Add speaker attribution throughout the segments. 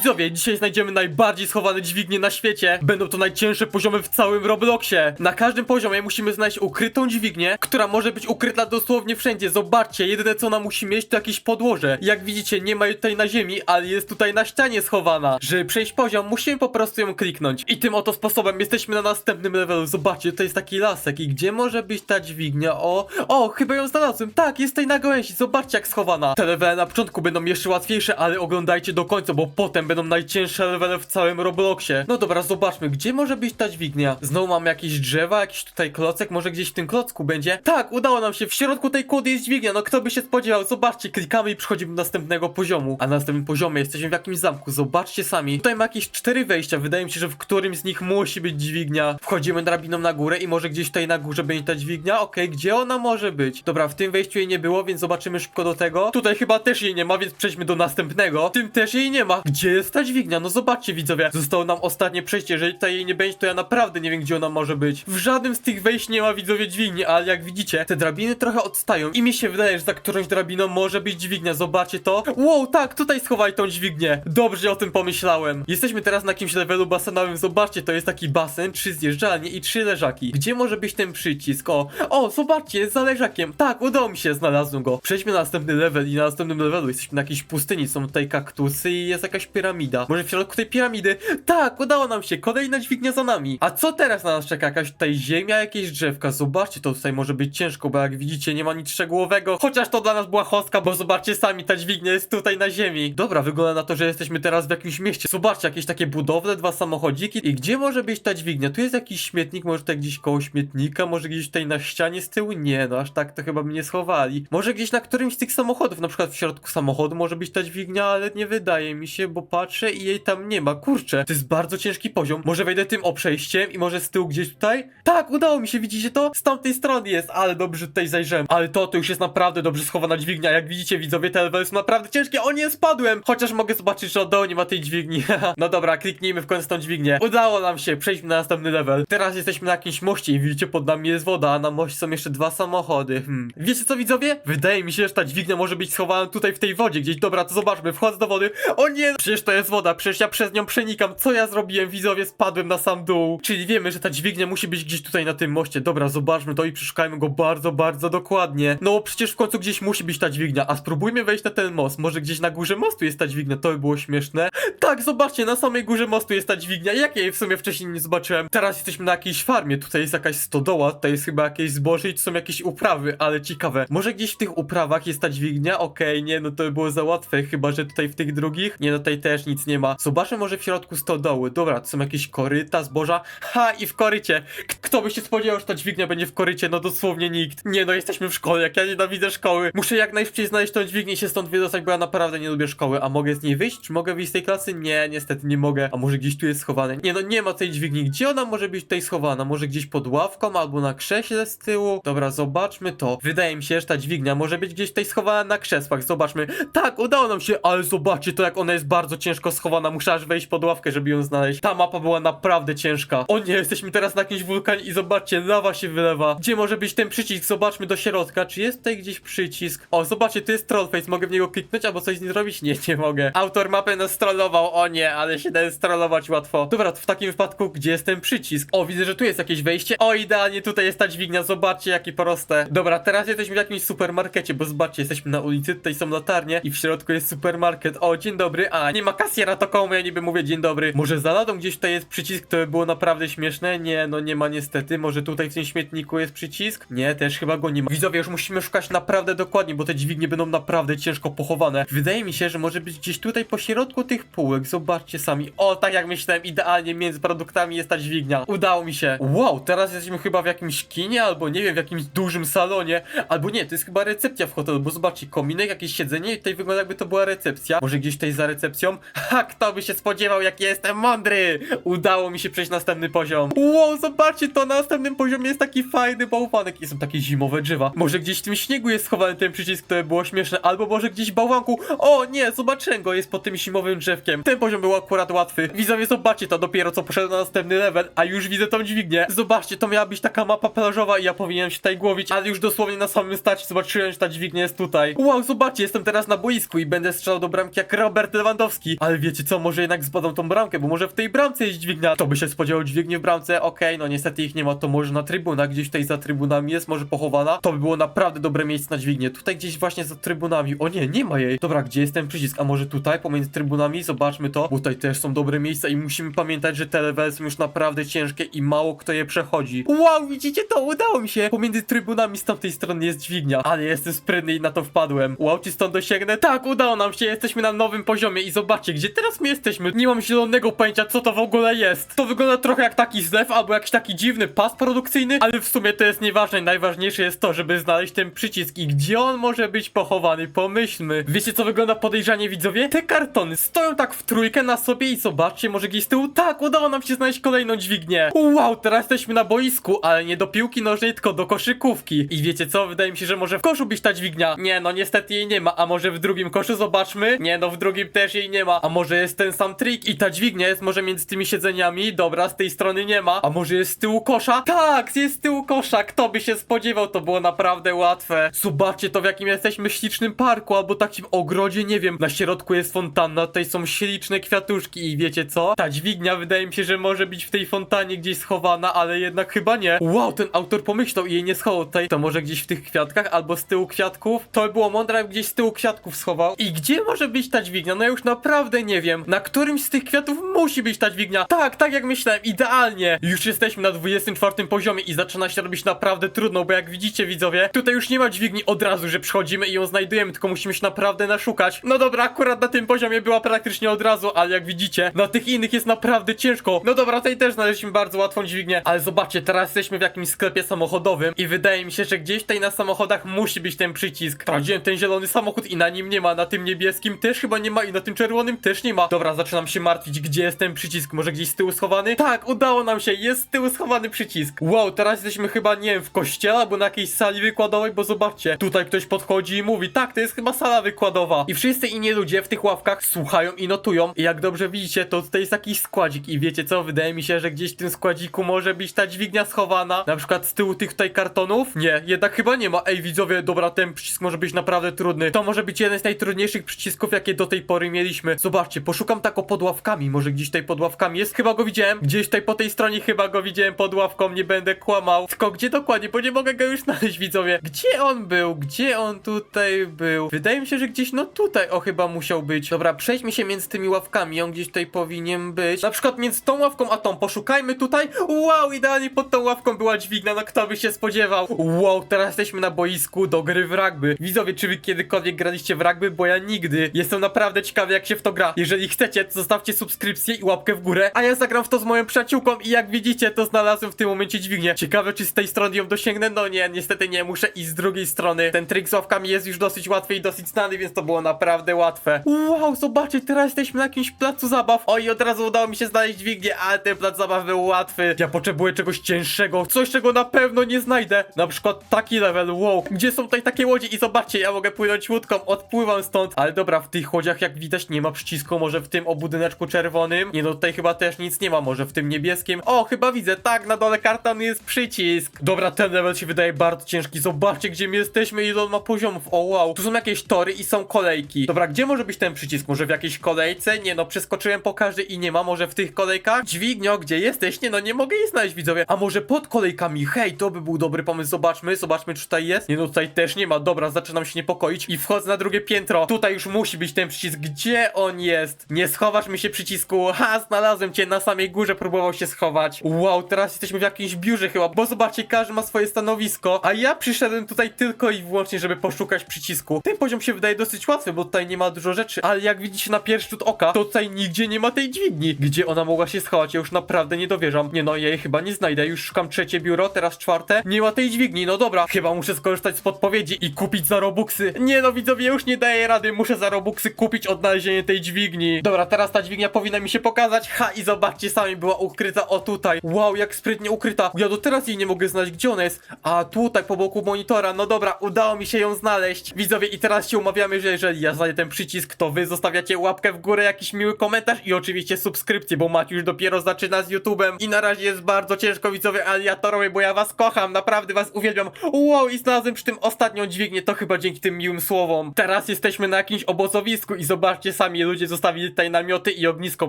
Speaker 1: Widzowie, dzisiaj znajdziemy najbardziej schowane dźwignie na świecie. Będą to najcięższe poziomy w całym Robloxie. Na każdym poziomie musimy znaleźć ukrytą dźwignię, która może być ukryta dosłownie wszędzie. Zobaczcie, jedyne co ona musi mieć to jakieś podłoże. Jak widzicie, nie ma jej tutaj na ziemi, ale jest tutaj na ścianie schowana. Żeby przejść poziom, musimy po prostu ją kliknąć. I tym oto sposobem jesteśmy na następnym levelu. Zobaczcie, to jest taki lasek. I gdzie może być ta dźwignia? O, o, chyba ją znalazłem. Tak, jest tutaj na gałęzi. Zobaczcie jak schowana. Te levele na początku będą jeszcze łatwiejsze, ale oglądajcie do końca, bo potem będą najcięższe levele w całym Robloxie. No dobra, zobaczmy, gdzie może być ta dźwignia? Znowu mam jakieś drzewa, jakiś tutaj klocek, może gdzieś w tym klocku będzie? Tak, udało nam się, w środku tej kłody jest dźwignia, no kto by się spodziewał? Zobaczcie, klikamy i przechodzimy do następnego poziomu. A na następnym poziomie jesteśmy w jakimś zamku, zobaczcie sami. Tutaj ma jakieś cztery wejścia, wydaje mi się, że w którymś z nich musi być dźwignia. Wchodzimy drabiną na górę i może gdzieś tutaj na górze będzie ta dźwignia? Okej, gdzie ona może być? Dobra, w tym wejściu jej nie było, więc zobaczymy szybko do tego. Tutaj chyba też jej nie ma, więc przejdźmy do następnego. W tym też jej nie ma. Gdzie jest ta dźwignia? No zobaczcie widzowie, zostało nam ostatnie przejście, jeżeli tutaj jej nie będzie, to ja naprawdę nie wiem, gdzie ona może być. W żadnym z tych wejść nie ma widzowie dźwigni, ale jak widzicie, te drabiny trochę odstają i mi się wydaje, że za którąś drabiną może być dźwignia, zobaczcie to. Wow, tak, tutaj schowaj tą dźwignię. Dobrze o tym pomyślałem. Jesteśmy teraz na jakimś levelu basenowym, zobaczcie, to jest taki basen, trzy zjeżdżalnie i trzy leżaki. Gdzie może być ten przycisk? O, o, zobaczcie, jest za leżakiem. Tak, udało mi się, znalazłem go. Przejdźmy na następny level i na następnym levelu jesteśmy na jakiejś pustyni, są tutaj kaktusy i jest jakaś piramida. Może w środku tej piramidy? Tak, udało nam się, kolejna dźwignia za nami. A co teraz na nas czeka? Jakaś tutaj ziemia, jakieś drzewka. Zobaczcie, to tutaj może być ciężko, bo jak widzicie, nie ma nic szczegółowego. Chociaż to dla nas była choska, bo zobaczcie sami, ta dźwignia jest tutaj na ziemi. Dobra, wygląda na to, że jesteśmy teraz w jakimś mieście. Zobaczcie, jakieś takie budowle, dwa samochodziki. I gdzie może być ta dźwignia? Tu jest jakiś śmietnik, może tutaj gdzieś koło śmietnika, może gdzieś tutaj na ścianie z tyłu? Nie, no aż tak to chyba by nie schowali. Może gdzieś na którymś z tych samochodów, na przykład w środku samochodu może być ta dźwignia, ale nie wydaje mi się, bo patrzę i jej tam nie ma. Kurczę, to jest bardzo ciężki poziom. Może wejdę tym oprzejściem i może z tyłu gdzieś tutaj? Tak, udało mi się, widzicie to? Z tamtej strony jest, ale dobrze tutaj zajrzałem. Ale to, to już jest naprawdę dobrze schowana dźwignia. Jak widzicie, widzowie, te levely są naprawdę ciężkie. O nie, spadłem! Chociaż mogę zobaczyć, że od dołu nie ma tej dźwigni. no dobra, kliknijmy w końcu tą dźwignię. Udało nam się, przejdźmy na następny level. Teraz jesteśmy na jakimś moście i widzicie, pod nami jest woda, a na moście są jeszcze dwa samochody. Hmm. Wiecie co, widzowie? Wydaje mi się, że ta dźwignia może być schowana tutaj w tej wodzie gdzieś. Dobra, to zobaczmy, wchodzę do wody. O nie, przecież to jest woda, przecież ja przez nią przenikam. Co ja zrobiłem, widzowie? Spadłem na sam dół. Czyli wiemy, że ta dźwignia musi być gdzieś tutaj na tym moście. Dobra, zobaczmy to i przeszukajmy go bardzo, bardzo dokładnie. No, przecież w końcu gdzieś musi być ta dźwignia, a spróbujmy wejść na ten most. Może gdzieś na górze mostu jest ta dźwignia, to by było śmieszne. Tak, zobaczcie, na samej górze mostu jest ta dźwignia. Jak ja jej w sumie wcześniej nie zobaczyłem? Teraz jesteśmy na jakiejś farmie, tutaj jest jakaś stodoła, tutaj jest chyba jakieś zboże i tu są jakieś uprawy, ale ciekawe. Może gdzieś w tych uprawach jest ta dźwignia? Okej, nie, no to by było za łatwe, chyba że tutaj w tych drugich. Nie, no tutaj też nic nie ma. Zobaczmy może w środku stodoły. Dobra, to są jakieś koryta, zboża. Ha, i w korycie. K kto by się spodziewał, że ta dźwignia będzie w korycie? No dosłownie nikt. Nie, no jesteśmy w szkole, jak ja nienawidzę szkoły. Muszę jak najszybciej znaleźć tą dźwignię i się stąd wydostać, bo ja naprawdę nie lubię szkoły. A mogę z niej wyjść? Czy mogę wyjść z tej klasy? Nie, niestety nie mogę. A może gdzieś tu jest schowane? Nie, no nie ma tej dźwigni. Gdzie ona może być tutaj schowana? Może gdzieś pod ławką albo na krześle z tyłu? Dobra, zobaczmy to. Wydaje mi się, że ta dźwignia może być gdzieś tutaj schowana na krzesłach. Zobaczmy. Tak, udało nam się, ale zobaczcie to, jak ona jest bardzo ciężko schowana. Muszę aż wejść pod ławkę, żeby ją znaleźć. Ta mapa była naprawdę ciężka. O nie, jesteśmy teraz na jakimś wulkanie i zobaczcie, lawa się wylewa. Gdzie może być ten przycisk? Zobaczmy do środka. Czy jest tutaj gdzieś przycisk? O, zobaczcie, to jest trollface. Mogę w niego kliknąć albo coś z nim zrobić? Nie, nie mogę. Autor mapy nas trollował. O nie, ale się da strollować łatwo. Dobra, w takim wypadku, gdzie jest ten przycisk? O, widzę, że tu jest jakieś wejście. O, idealnie, tutaj jest ta dźwignia. Zobaczcie, jakie proste. Dobra, teraz jesteśmy w jakimś supermarkecie, bo zobaczcie, jesteśmy na ulicy, tutaj są latarnie i w środku jest supermarket. O, dzień dobry. A, nie ma kasjera, to komu ja niby mówię dzień dobry. Może za ladą gdzieś tutaj jest przycisk, to by było naprawdę śmieszne? Nie, no nie ma niestety. Może tutaj w tym śmietniku jest przycisk? Nie, też chyba go nie ma. Widzowie, już musimy szukać naprawdę dokładnie, bo te dźwignie będą naprawdę ciężko pochowane. Wydaje mi się, że może być gdzieś tutaj po środku tych półek. Zobaczcie sami. O, tak jak myślałem, idealnie między produktami jest ta dźwignia. Udało mi się. Wow, teraz jesteśmy chyba w jakimś kinie, albo nie wiem, w jakimś dużym salonie. Albo nie, to jest chyba recepcja w hotelu, bo zobaczcie, kominek, jakieś siedzenie i tutaj wygląda jakby to była recepcja. Może gdzieś tutaj za recepcją? Ha, kto by się spodziewał, jak jestem mądry! Udało mi się przejść następny poziom. Wow, zobaczcie to! na następnym poziomie jest taki fajny bałwanek i są takie zimowe drzewa. Może gdzieś w tym śniegu jest schowany ten przycisk, to by było śmieszne, albo może gdzieś w bałwanku. O nie, zobaczyłem go, jest pod tym zimowym drzewkiem. Ten poziom był akurat łatwy. Widzowie, zobaczcie to dopiero co poszedłem na następny level, a już widzę tą dźwignię. Zobaczcie, to miała być taka mapa plażowa i ja powinienem się tutaj głowić, ale już dosłownie na samym starcie zobaczyłem, że ta dźwignia jest tutaj. Wow, zobaczcie, jestem teraz na boisku i będę strzelał do bramki jak Robert Lewandowski. Ale wiecie co, może jednak zbadam tą bramkę, bo może w tej bramce jest dźwignia. To by się spodziewał dźwigni w bramce, okej, no niestety ich nie ma, to może na trybunach, gdzieś tutaj za trybunami jest, może pochowana. To by było naprawdę dobre miejsce na dźwignię. Tutaj gdzieś właśnie za trybunami. O nie, nie ma jej. Dobra, gdzie jest ten przycisk? A może tutaj, pomiędzy trybunami? Zobaczmy to. Bo tutaj też są dobre miejsca i musimy pamiętać, że te levely są już naprawdę ciężkie i mało kto je przechodzi. Wow, widzicie to? Udało mi się! Pomiędzy trybunami z tamtej strony jest dźwignia. Ale jestem sprytny i na to wpadłem. Wow, czy stąd dosięgnę? Tak, udało nam się, jesteśmy na nowym poziomie i zobaczcie, gdzie teraz my jesteśmy. Nie mam zielonego pojęcia, co to w ogóle jest. To wygląda trochę jak taki zlew albo jakiś taki dziwny pas produkcyjny, ale w sumie to jest nieważne. Najważniejsze jest to, żeby znaleźć ten przycisk i gdzie on może być pochowany. Pomyślmy. Wiecie, co wygląda podejrzanie, widzowie? Te kartony stoją tak w trójkę na sobie i zobaczcie, może gdzieś z tyłu. Tak, udało nam się znaleźć kolejną dźwignię. Wow, teraz jesteśmy na boisku, ale nie do piłki nożnej, tylko do koszykówki. I wiecie co? Wydaje mi się, że może w koszu być ta dźwignia. Nie, no niestety jej nie ma. A może w drugim koszu zobaczmy? Nie, no w drugim też jej nie ma. A może jest ten sam trik i ta dźwignia jest może między tymi siedzeniami? Dobra, z tej strony nie ma. A może jest z tyłu kosza? Tak, jest z tyłu kosza. Kto by się spodziewał? To było naprawdę łatwe. Zobaczcie to w jakim jesteśmy ślicznym parku albo takim ogrodzie, nie wiem. Na środku jest fontanna, tutaj są śliczne kwiatuszki i wiecie co? Ta dźwignia wydaje mi się, że może być w tej fontanie gdzieś schowana, ale jednak chyba nie. Wow, ten autor pomyślał i jej nie schował tutaj. To może gdzieś w tych kwiatkach albo z tyłu kwiatków? To by było mądre, gdzieś z tyłu kwiatków schował. I gdzie może być ta dźwignia? No ja już naprawdę nie wiem. Na którymś z tych kwiatów musi być ta dźwignia. Tak, tak jak myślałem, idealnie. Już jesteśmy na 24 poziomie i zaczyna się robić naprawdę trudno, bo jak widzicie widzowie, tutaj już nie ma dźwigni od razu, że przychodzimy i ją znajdujemy, tylko musimy się naprawdę naszukać. No dobra, akurat na tym poziomie była praktycznie od razu, ale jak widzicie, na tych innych jest naprawdę ciężko. No dobra, tutaj też znaleźliśmy bardzo łatwą dźwignię, ale zobaczcie, teraz jesteśmy w jakimś sklepie samochodowym i wydaje mi się, że gdzieś tutaj na samochodach musi być ten przycisk. Sprawdziłem ten zielony samochód i na nim nie ma, na tym niebieskim też chyba nie ma i na tym czerwonym też nie ma. Dobra, zaczynam się martwić, gdzie jest ten przycisk, może gdzieś z tyłu schowany? Tak, udało nam się, jest z tyłu schowany przycisk. Wow, teraz jesteśmy chyba, nie wiem, w kościele albo na jakiejś sali wykładowej, bo zobaczcie, tutaj ktoś podchodzi i mówi, tak, to jest chyba sala wykładowa. I wszyscy inni ludzie w tych ławkach słuchają i notują. I jak dobrze widzicie, to tutaj jest jakiś składzik i wiecie co, wydaje mi się, że gdzieś w tym składziku może być ta dźwignia schowana. Na przykład z tyłu tych tutaj kartonów? Nie, jednak chyba nie ma. Ej, widzowie, dobra, ten przycisk może być naprawdę trudny. To może być jeden z najtrudniejszych przycisków, jakie do tej pory mieliśmy. Zobaczcie, poszukam tak o pod ławkami. Może gdzieś tutaj pod ławkami jest? Chyba go widziałem. Gdzieś tutaj po tej stronie chyba go widziałem pod ławką, nie będę kłamał. Tylko gdzie dokładnie, bo nie mogę go już znaleźć, widzowie. Gdzie on był? Gdzie on tutaj był? Wydaje mi się, że gdzieś, no tutaj, o chyba musiał być. Dobra, przejdźmy się między tymi ławkami, on gdzieś tutaj powinien być. Na przykład między tą ławką a tą, poszukajmy tutaj. Wow, idealnie pod tą ławką była dźwignia, no kto by się spodziewał. Wow, teraz jesteśmy na boisku do gry w rugby. Widzowie, czy wy kiedykolwiek graliście w rugby? Bo ja nigdy. Jestem naprawdę ciekawy, jak się w to gra. Jeżeli chcecie, to zostawcie subskrypcję i łapkę w górę, a ja zagram w to z moją przyjaciółką i jak widzicie, to znalazłem w tym momencie dźwignię. Ciekawe, czy z tej strony ją dosięgnę? No nie, niestety nie, muszę iść z drugiej strony. Ten trik z ławkami jest już dosyć łatwy i dosyć znany, więc to było naprawdę łatwe. Wow, zobaczcie, teraz jesteśmy na jakimś placu zabaw. Oj, od razu udało mi się znaleźć dźwignię, ale ten plac zabaw był łatwy. Ja potrzebuję czegoś cięższego, coś, czego na pewno nie znajdę. Na przykład taki level, wow. Gdzie są tutaj takie łodzie i zobaczcie, ja mogę płynąć łódką, odpływam stąd. Ale dobra, w tych łodziach, jak widać, nie ma przycisku, może w tym o budyneczku czerwonym. Nie no, tutaj chyba też nic nie ma, może w tym niebieskim. O, chyba widzę, tak, na dole kartonu jest przycisk. Dobra, ten level się wydaje bardzo ciężki. Zobaczcie, gdzie my jesteśmy ile on ma poziomów. O, wow. Tu są jakieś tory i są kolejki. Dobra, gdzie może być ten przycisk? Może w jakiejś kolejce? Nie no, przeskoczyłem po każdej i nie ma. Może w tych kolejkach? Dźwignio, gdzie jesteś? Nie no, nie mogę jej znaleźć, widzowie. A może pod kolejkami? Hej, to by był dobry pomysł. Zobaczmy, zobaczmy, czy tutaj jest. Nie no, tutaj też nie ma. Dobra, zaczynam się niepokoić i wchodzę na drugie piętro. Tutaj już musi być ten przycisk. Gdzie on jest? Nie schowasz mi się przycisku. Ha, znalazłem cię na samej górze, próbował się schować. Wow, teraz jesteśmy w jakimś biurze chyba, bo zobaczcie, każdy ma swoje stanowisko, a ja przyszedłem tutaj tylko i wyłącznie, żeby poszukać przycisku. Ten poziom się wydaje dosyć łatwy, bo tutaj nie ma dużo rzeczy, ale jak widzicie na pierwszy rzut oka, to tutaj nigdzie nie ma tej dźwigni. Gdzie ona mogła się schować? Ja już naprawdę nie dowierzam. Nie no, ja jej chyba nie znajdę. Już szukam trzecie biuro, teraz czwarte. Nie ma tej dźwigni, no dobra. Chyba muszę skorzystać z podpowiedzi i kupić za robuxy. Nie no, widzowie, już nie daję rady. Muszę za robuxy kupić odnalezienie tej dźwigni. Dobra, teraz ta dźwignia powinna mi się pokazać. Ha, i zobaczcie, sami była ukryta o tutaj. Wow, jak sprytnie ukryta. Ja do teraz jej nie mogę znaleźć, gdzie ona jest. A tutaj po boku monitora, no dobra, udało mi się ją znaleźć. Widzowie, i teraz się umawiamy, że jeżeli ja znajdę ten przycisk, to wy zostawiacie łapkę w górę, jakiś miły komentarz i oczywiście subskrypcję, bo Maciuś dopiero zaczyna z YouTubem i na razie jest bardzo ciężko, widzowie, ale ja to robię, bo ja was kocham, naprawdę was uwielbiam. Wow, i znalazłem przy tym ostatnią dźwignię, to chyba dzięki tym miłym słowom. Teraz jesteśmy na jakimś obozowisku i zobaczcie sami, ludzie zostawili tutaj namioty i ognisko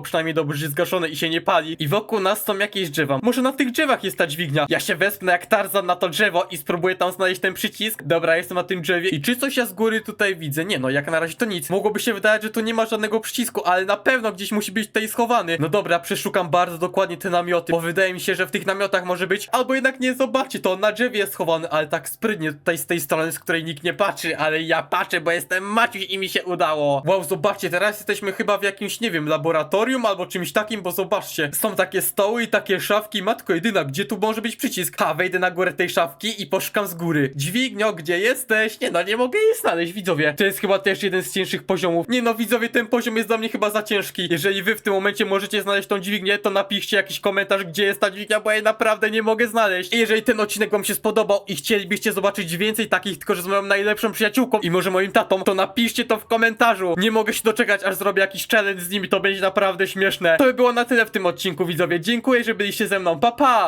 Speaker 1: przynajmniej dobrze zgaszone i się nie pali. I wokół nas są jakieś drzewa. Może na tych drzewach jest ta dźwignia. Ja się wespnę jak Tarzan na to drzewo i spróbuję tam znaleźć ten przycisk. Dobra, jestem na tym drzewie. I czy coś ja z góry tutaj widzę? Nie no, jak na razie to nic. Mogłoby się wydawać, że tu nie ma żadnego przycisku, ale na pewno gdzieś musi być tutaj schowany. No dobra, przeszukam bardzo dokładnie te namioty, bo wydaje mi się, że w tych namiotach może być. Albo jednak nie, zobaczcie, to on na drzewie jest schowany, ale tak sprytnie tutaj z tej strony, z której nikt nie patrzy, ale ja patrzę, bo jestem Maciuś i mi się udało. Wow, zobaczcie, teraz jesteśmy chyba w jakimś, nie wiem, laboratorium albo czymś takim, bo zobaczcie, są takie stoły i takie szafki. Matko jedyna, gdzie tu może być przycisk? Ha, wejdę na górę tej szafki i poszukam z góry. Dźwignio, gdzie jesteś? Nie no, nie mogę jej znaleźć, widzowie. To jest chyba też jeden z cięższych poziomów. Nie no, widzowie, ten poziom jest dla mnie chyba za ciężki. Jeżeli wy w tym momencie możecie znaleźć tą dźwignię, to napiszcie jakiś komentarz, gdzie jest ta dźwignia, bo ja jej naprawdę nie mogę znaleźć. I jeżeli ten odcinek wam się spodobał i chcielibyście zobaczyć więcej takich, tylko że z moją najlepszą przyjaciółką i może moim tatą, to napiszcie to w komentarzu. Nie mogę się doczekać, aż zrobię jakiś challenge z nimi, to będzie naprawdę śmieszne. To by było na tyle w tym odcinku, widzowie. Dziękuję, że byliście ze mną. Pa, pa!